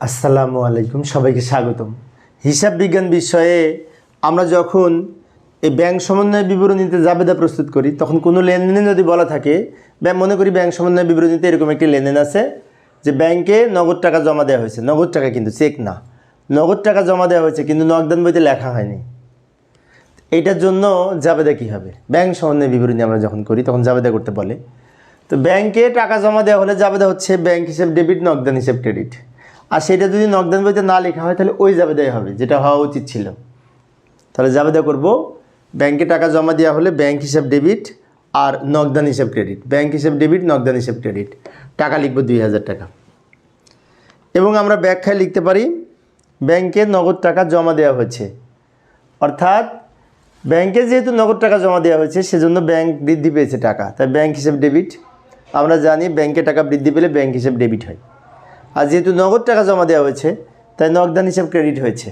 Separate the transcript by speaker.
Speaker 1: আসসালামু আলাইকুম, সবাইকে স্বাগতম। হিসাব বিজ্ঞান বিষয়ে আমরা যখন এই ব্যাংক সমন্বয় বিবরণীতে জাবেদা প্রস্তুত করি, তখন কোনো লেনদেন যদি বলা থাকে ব্যাংক মনে করি ব্যাংক সমন্বয় বিবরণীতে এরকম একটি লেনদেন আছে যে ব্যাংকে নগদ টাকা জমা দেওয়া হয়েছে। নগদ টাকা কিন্তু চেক না। নগদ টাকা জমা দেওয়া হয়েছে কিন্তু নগদান বইতে লেখা হয়নি। এইটার জন্য জাবেদা কী হবে? ব্যাংক সমন্বয় বিবরণী আমরা যখন করি, তখন জাবেদা করতে বলে। তো ব্যাংকে টাকা জমা দেওয়া হলে জাবেদা হচ্ছে ব্যাংক হিসেব ডেবিট নগদান হিসেব ক্রেডিট। আর সেটা যদি নকদান বইতে না লেখা হয়, তাহলে ওই জাবেদাই হবে, যেটা হওয়া উচিত ছিল। তাহলে জাবেদা করব ব্যাংকে টাকা জমা দেওয়া হলে ব্যাংক হিসাব ডেবিট আর নগদান হিসাব ক্রেডিট ব্যাংক হিসাব ডেবিট নগদান হিসাব ক্রেডিট টাকা লিখব দুই হাজার টাকা। এবং আমরা ব্যাখ্যায় লিখতে পারি ব্যাংকে নগদ টাকা জমা দেওয়া হয়েছে। অর্থাৎ ব্যাংকে যেহেতু নগদ টাকা জমা দেওয়া হয়েছে, সেজন্য ব্যাংক বৃদ্ধি পেয়েছে টাকা। তাই ব্যাংক হিসেব ডেবিট আমরা জানি ব্যাংকে টাকা বৃদ্ধি পেলে ব্যাংক হিসেব ডেবিট হয়। আর যেহেতু নগদ টাকা জমা দেওয়া হয়েছে তাই নগদান হিসাব ক্রেডিট হয়েছে।